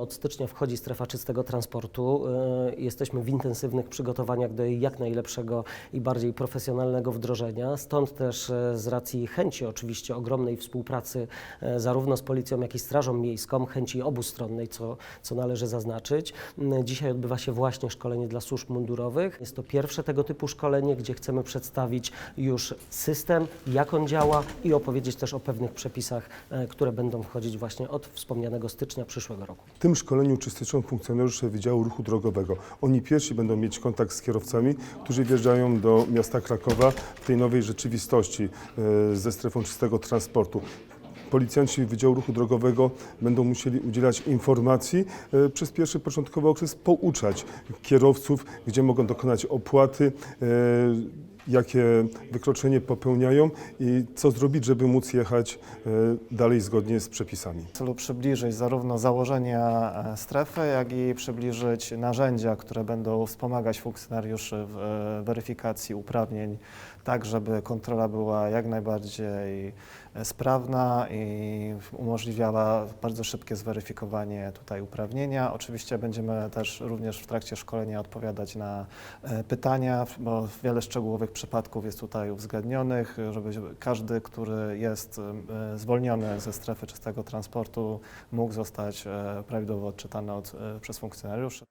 Od stycznia wchodzi strefa czystego transportu. E, Jesteśmy w intensywnych przygotowaniach do jej jak najlepszego i bardziej profesjonalnego wdrożenia. Stąd też e, z racji chęci oczywiście ogromnej współpracy e, zarówno z Policją, jak i Strażą Miejską, chęci obustronnej, co, co należy zaznaczyć. Dzisiaj odbywa się właśnie szkolenie dla służb mundurowych. Jest to pierwsze tego typu szkolenie, gdzie chcemy przedstawić już system, jak on działa i opowiedzieć też o pewnych przepisach, które będą wchodzić właśnie od wspomnianego stycznia przyszłego roku. Tym szkoleniu uczestniczą funkcjonariusze Wydziału Ruchu Drogowego. Oni pierwsi będą mieć kontakt z kierowcami, którzy wjeżdżają do miasta Krakowa w tej nowej rzeczywistości e, ze strefą czystego transportu. Policjanci Wydziału Ruchu Drogowego będą musieli udzielać informacji, e, przez pierwszy początkowy okres pouczać kierowców, gdzie mogą dokonać opłaty, e, jakie wykroczenie popełniają i co zrobić, żeby móc jechać e, dalej zgodnie z przepisami. w celu przybliżyć zarówno założenia e, strefy, jak i przybliżyć narzędzia, które będą wspomagać funkcjonariuszy w e, weryfikacji uprawnień, tak żeby kontrola była jak najbardziej sprawna i umożliwiała bardzo szybkie zweryfikowanie tutaj uprawnienia. Oczywiście będziemy też również w trakcie szkolenia odpowiadać na pytania, bo wiele szczegółowych przypadków jest tutaj uwzględnionych, żeby każdy, który jest e, zwolniony ze strefy czystego transportu, mógł zostać e, prawidłowo odczytany od, e, przez funkcjonariuszy.